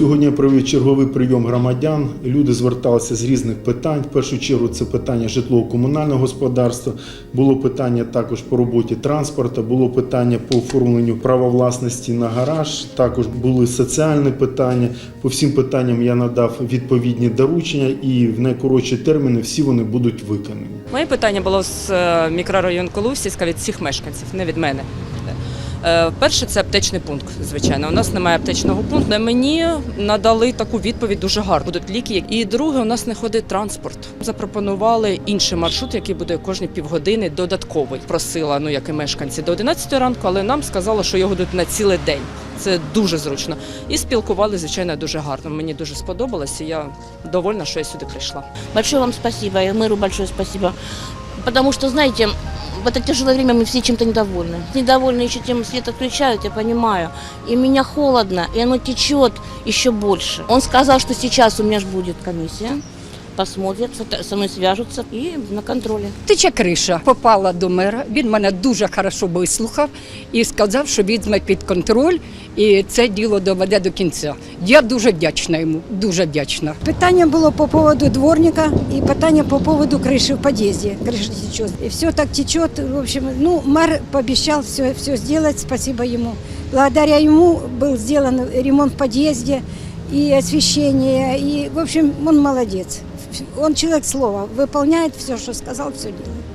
Сьогодні я провів черговий прийом громадян. Люди зверталися з різних питань. В першу чергу це питання житлово-комунального господарства. Було питання також по роботі транспорту, було питання по оформленню права власності на гараж. Також були соціальні питання. По всім питанням я надав відповідні доручення, і в найкоротші терміни всі вони будуть виконані. Моє питання було з е, мікрорайон Колусівська від всіх мешканців, не від мене. Е, Перше це аптечний пункт. Звичайно, у нас немає аптечного пункту. Мені надали таку відповідь дуже гарно. Будуть ліки. І друге, у нас не ходить транспорт. Запропонували інший маршрут, який буде кожні півгодини додатковий. Просила, ну як і мешканці, до 11 ранку, але нам сказали, що його йдуть на цілий день. Це дуже зручно. І спілкували, звичайно, дуже гарно. Мені дуже сподобалося. Я довольна, що я сюди прийшла. Большое вам спасибо, и мэру большое спасибо. Потому что, знаете, в это тяжелое время мы все чем-то недовольны. Недовольны еще тем, свет отключают, я понимаю. И меня холодно, и оно течет еще больше. Он сказал, что сейчас у меня же будет комиссия. Посмотрят, со- со мной свяжутся и на контроле. Тече криша. Попала до мера. Він мене дуже хорошо вислухав і сказав, що візьме під контроль і це діло доведе до кінця. Я дуже вдячна йому, дуже вдячна. Питание было по поводу дворника и питание по поводу крыши в подъезде. Крыша течет. И все так течет. В общем, ну, мэр пообещал все, все сделать, спасибо ему. Благодаря ему был сделан ремонт в подъезде и освещение. И, в общем, он молодец. Он человек слова, выполняет все, что сказал, все делает.